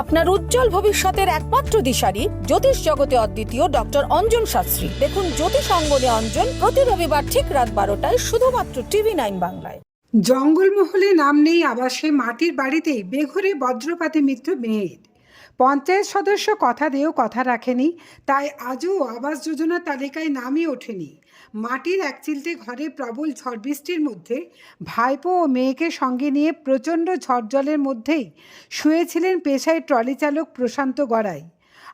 আপনার উজ্জ্বল ভবিষ্যতের একমাত্র দিশারি জ্যোতিষ জগতে অদ্বিতীয় ডক্টর অঞ্জন শাস্ত্রী। দেখুন জ্যোতিষ অঙ্গনে অঞ্জন প্রতি রবিবার ঠিক রাত বারোটায় শুধুমাত্র টিভি নাইন বাংলায়। জঙ্গলমহলে নাম নেই আবাসে মাটির বাড়িতেই বেঘরে বজ্রপাতে মৃত্যু মেয়ের। পঞ্চায়েত সদস্য কথা দিয়েও কথা রাখেনি, তাই আজও আবাস যোজনার তালিকায় নামই ওঠেনি। মাটির একচিলতে ঘরে প্রবল ঝড় বৃষ্টির মধ্যে ভাইপো ও মেয়েকে সঙ্গে নিয়ে প্রচণ্ড ঝড় জলের মধ্যেই শুয়েছিলেন পেশায় ট্রলি চালক প্রশান্ত গড়াই।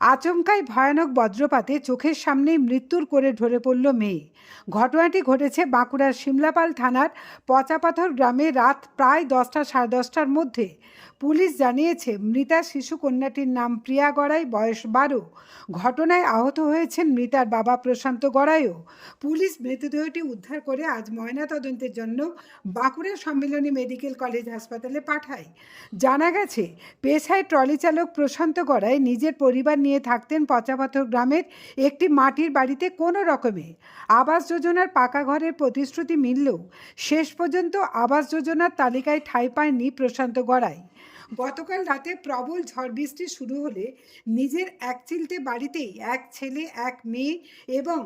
আচমকাই ভয়ানক বজ্রপাতে চোখের সামনেই মৃত্যুর করে ঢলে পড়ল মেয়ে। ঘটনাটি ঘটেছে বাঁকুড়ার সিমলাপাল থানার পচাপাথর গ্রামে রাত প্রায় দশটা সাড়ে দশটার মধ্যে। পুলিশ জানিয়েছে, মৃতা শিশু কন্যাটির নাম প্রিয়া গড়াই, বয়স বারো। ঘটনায় আহত হয়েছেন মৃতার বাবা প্রশান্ত গড়াইও। পুলিশ মৃতদেহটি উদ্ধার করে আজ ময়নাতদন্তের জন্য বাঁকুড়া সম্মিলনী মেডিকেল কলেজ হাসপাতালে পাঠায়। জানা গেছে, পেশায় ট্রলি চালক প্রশান্ত গড়াই নিজের পরিবার নিয়ে থাকতেন পচাপাথর গ্রামের একটি মাটির বাড়িতে কোনো রকমে। আবাস যোজনার পাকা ঘরের প্রতিশ্রুতি মিললেও শেষ পর্যন্ত আবাস যোজনার তালিকায় ঠাঁই পায়নি প্রশান্ত গড়াই। গতকাল রাতে প্রবল ঝড় বৃষ্টি শুরু হলে নিজের এক চিলতে বাড়িতেই এক ছেলে, এক মেয়ে এবং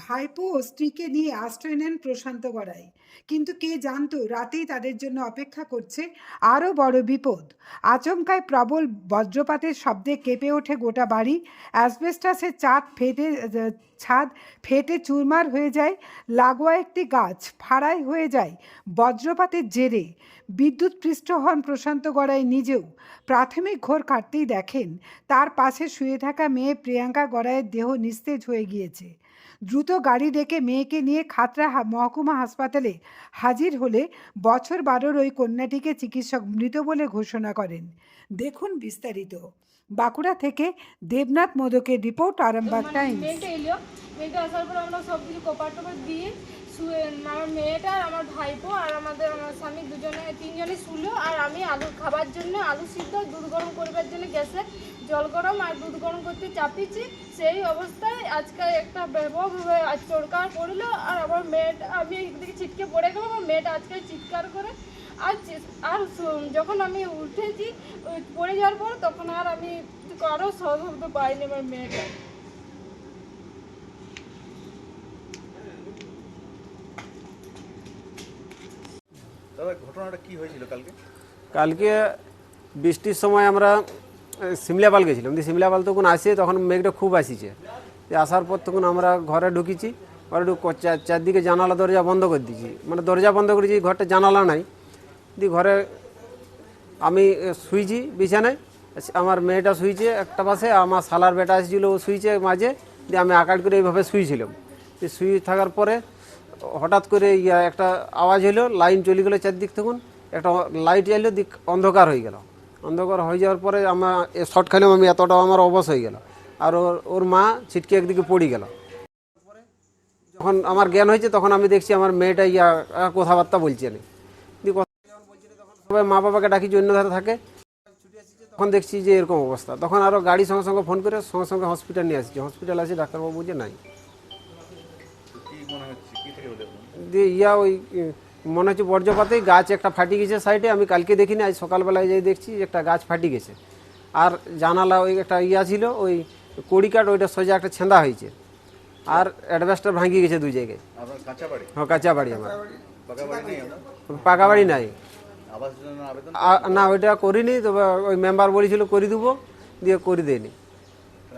ভাইপো ও স্ত্রীকে নিয়ে আশ্রয় নেন প্রশান্ত গড়াই। কিন্তু কে জানতো রাতেই তাদের জন্য অপেক্ষা করছে আরও বড় বিপদ। আচমকায় প্রবল বজ্রপাতের শব্দে কেঁপে ওঠে গোটা বাড়ি। অ্যাসবেস্টাসের চাঁদ ফেটে ছাদ ফেটে চুরমার হয়ে যায়, লাগোয়া একটি গাছ ফাড়াই হয়ে যায় বজ্রপাতের জেরে। বিদ্যুৎ পৃষ্ঠ হন প্রশান্ত গড়াই নিজেও। প্রাথমিক ঘোর কাটতেই দেখেন, তার পাশে শুয়ে থাকা মেয়ে প্রিয়াঙ্কা গড়াইয়ের দেহ নিস্তেজ হয়ে গিয়েছে। দ্রুত গাড়ি ডেকে মেয়েকে নিয়ে খাতরা মহকুমা হাসপাতালে হাজির হলে বছর বারোর ওই কন্যাটিকে চিকিৎসক মৃত বলে ঘোষণা করেন। দেখুন বিস্তারিত। বাঁকুড়া থেকে দেবনাথ মোদকের রিপোর্ট আরামবাগ টাইমস। মেয়েটা আসার পর আমরা সব কিছু কপার দিয়ে আমার মেয়েটা, আমার ভাইপো আর আমাদের আমার স্বামী দুজনে, তিনজনে শুলো আর আমি আলু খাবার জন্য আলু সিদ্ধ, দুধ গরম করবার জন্য গ্যাসে জল গরম আর দুধ গরম করতে চাপিয়েছি। সেই অবস্থায় আজকে একটা ব্যাপক চড়কার পড়ল আর আমার মেয়েটা, আমি একদিকে ছিটকে পড়ে গেলাম, আমার মেয়েটা আজকে চিৎকার করে আর আর যখন আমি উঠেছি পড়ে যাওয়ার পর তখন আর আমি কারও শব্দ পাইনি আমার মেয়েটা ঘটনাটা কি হয়েছিল কালকে? কালকে বৃষ্টির সময় আমরা সিমলাপাল গেছিলাম। দিয়ে সিমলাপাল তখন আসে, তখন মেঘটা খুব আসিছে। আসার পর তখন আমরা ঘরে ঢুকেছি, ঘরে ঢুক চার- চারদিকে জানালা, দরজা বন্ধ করে দিয়েছি। মানে দরজা বন্ধ করেছি ঘরটা জানালা নাই। দিয়ে ঘরে আমি শুইছি বিছানায়। আমার মেয়েটা শুইছে একটা পাশে, আমার শালার বেটা এসেছিল, ও শুইছে মাঝে। দিয়ে আমি আকাট করে এইভাবে শুয়েছিলাম দিয়ে শুয়ে থাকার পরে হঠাৎ করে ইয়া একটা আওয়াজ হলো লাইন চলে গেলো চারদিক তখন, একটা লাইট এলো, দিক অন্ধকার হয়ে গেল। অন্ধকার হয়ে যাওয়ার পরে আমার শর্ট খাইলাম, আমি এতটা আমার অবশ হয়ে গেল। আর ওর ওর মা ছিটকে একদিকে পড়ে গেল। যখন আমার জ্ঞান হয়েছে, তখন আমি দেখছি আমার মেয়েটা ইয়া কথাবার্তা বলছে তখন সবাই মা বাবাকে ডাকি যে অন্য ধারে থাকে। তখন দেখছি যে এরকম অবস্থা। তখন আরও গাড়ি সঙ্গে সঙ্গে ফোন করে সঙ্গে সঙ্গে হসপিটাল নিয়ে আসছি। হসপিটাল আসি ডাক্তারবাবু বলছে নাই। দিয়ে ইয়া ওই মনে হচ্ছে বর্জ্যপাতেই গাছ একটা ফাটি গেছে সাইডে আমি কালকে দেখিনি আজ সকালবেলায় যাই দেখছি যে একটা গাছ ফাটি গেছে। আর জানালা ওই একটা ইয়া ছিল ওই কড়ি কাঠ ওইটা সোজা একটা ছেঁদা হয়েছে। আর অ্যাডভেস্টার ভাঙি গেছে দুই জায়গায়। আপনার কাঁচা বাড়ি? হ্যাঁ কাঁচা বাড়ি আমার। পাকা বাড়ি নেই আপনার? পাকা বাড়ি নাই। আবাস যোজনার আবেদন? আ- না ওইটা করিনি তবে ওই মেম্বার বলেছিল করে দেবো দিয়ে করে দেয়নি।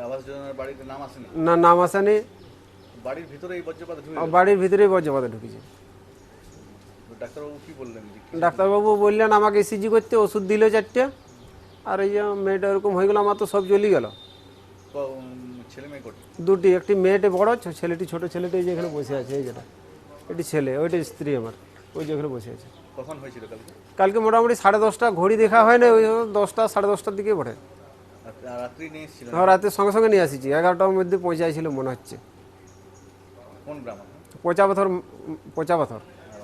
আবাস যোজনার বাড়িতে নাম আসেনি? না নাম আসেনি। বাড়ির ভিতরে এই বজ্রপাত ঢুকে বাড়ির ভিতরেই বজ্রপাতে ঢুকেছে। ডাক্তারবাবু কি বললেন ডাক্তারবাবু বললেন আমাকে ইসিজি করতে ওষুধ দিল চারটে আর এই যে মেয়েটা এরকম হয়ে গেল আমার তো সব চলে গেল। ছেলে মেয়ে দুটি একটি মেয়েটি বড় ছেলেটি ছোট ছেলেটি এই যে এখানে বসে আছে এই যেটা। এটি ছেলে ওইটা স্ত্রী আমার ওই যে এখানে বসে আছে। কখন হয়েছিল কালকে? কালকে মোটামুটি সাড়ে দশটা ঘড়ি দেখা হয় না ওই দশটা সাড়ে দশটার দিকে পড়ে রাত্রি নিয়ে এসেছিলেন? রাতে সঙ্গে সঙ্গে নিয়ে আসিছি এগারোটার মধ্যে পৌঁছাইছিল মনে হচ্ছে। কোন গ্রাম আপনার? পচাপাথর পচাপাথর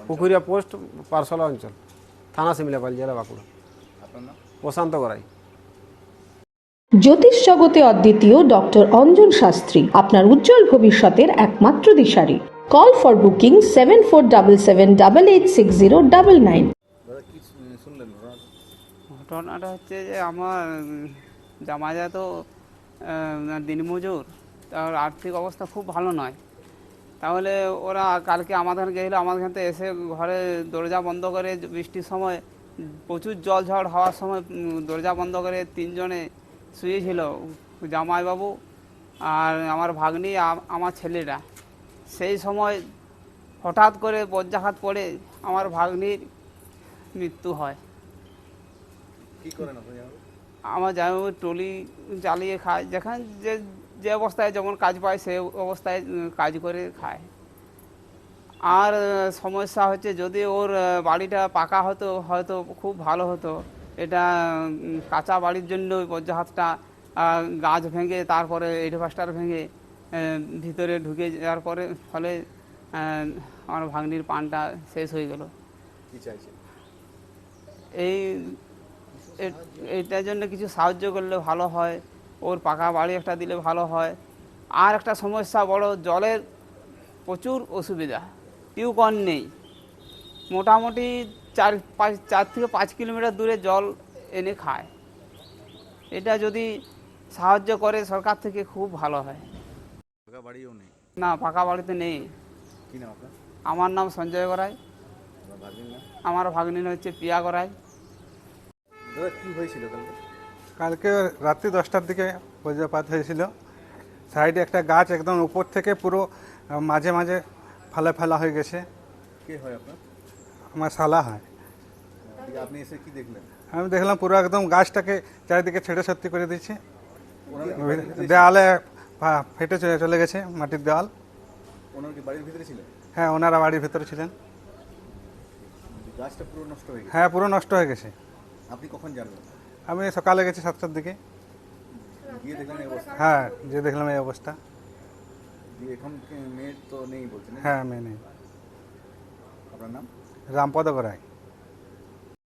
পুকুরিয়া পোস্ট পারসলা অঞ্চল থানা সিমলাপাল জেলা বাঁকুড়া। প্রশান্ত করাই জ্যোতিষ জগতে অদ্বিতীয় ডক্টর অঞ্জন শাস্ত্রী আপনার উজ্জ্বল ভবিষ্যতের একমাত্র দিশারি। Call for booking seven four double seven double eight six zero double nine ঘটনাটা? হচ্ছে যে আমার জামাইদা তো দিনমজুর তার আর্থিক অবস্থা খুব ভালো নয়। তাহলে ওরা কালকে আমাদের গেছিল আমাদের এখান থেকে এসে ঘরে দরজা বন্ধ করে বৃষ্টির সময় প্রচুর জল ঝড় হওয়ার সময় দরজা বন্ধ করে তিনজনে শুয়েছিল জামাইবাবু আর আমার ভাগ্নি আমার ছেলেরা। সেই সময় হঠাৎ করে বজ্রাঘাত পড়ে আমার ভাগ্নির মৃত্যু হয়। আমার জামাইবাবু ট্রলি চালিয়ে খায়। যেখানে যে যে অবস্থায় যেমন কাজ পায় সে অবস্থায় কাজ করে খায়। আর সমস্যা হচ্ছে যদি ওর বাড়িটা পাকা হতো হয়তো খুব ভালো হতো। এটা কাঁচা বাড়ির জন্য ওই বজ্রাহাতটা গাছ ভেঙে তারপরে এডভাস্টার ভেঙে ভিতরে ঢুকে যাওয়ার পরে ফলে আমার ভাগ্নির পানটা শেষ হয়ে গেল। এই এ- এইটার জন্য কিছু সাহায্য করলে ভালো হয়। ওর পাকা বাড়ি একটা দিলে ভালো হয়। আর একটা সমস্যা বড় জলের প্রচুর অসুবিধা। টিউকল নেই। মোটামুটি চার পাঁচ চার থেকে পাঁচ কিলোমিটার দূরে জল এনে খায়। এটা যদি সাহায্য করে সরকার থেকে খুব ভালো হয়। ফাঁকা বাড়িও নেই? না পাকা বাড়িতে নেই। কি নাম আপনার? আমার নাম সঞ্জয় গড়াই। ভাগ্নির আমার ভাগ্নিন হচ্ছে পিয়া গড়াই। কি হয়েছিল কালকে? কালকে রাত্রি দশটার দিকে বজ্রপাত হয়েছিল। সাইডে একটা গাছ একদম উপর থেকে পুরো মাঝে মাঝে ফালা ফেলা হয়ে গেছে। কে হয় আপনার? আমার সালা হয়। আপনি এসে কি দেখলেন? আমি দেখলাম পুরো একদম গাছটাকে চারিদিকে ছেড়ে সত্যি করে দিচ্ছে দেওয়ালে ফেটে চলে চলে গেছে মাটির দেওয়াল ওনার কি বাড়ির ভিতরে ছিলেন? হ্যাঁ ওনারা বাড়ির ভেতরে ছিলেন। গাছটা পুরো নষ্ট হয়ে গেছে। হ্যাঁ পুরো নষ্ট হয়ে গেছে। আপনি কখন জানলেন? আমি সকালে গেছি সাতটার দিকে। হ্যাঁ যে দেখলাম এই অবস্থা। এখন মেয়ে তো নেই বলছেন হ্যাঁ মেয়ে নেই। আপনার নাম? রামপদ গড়াই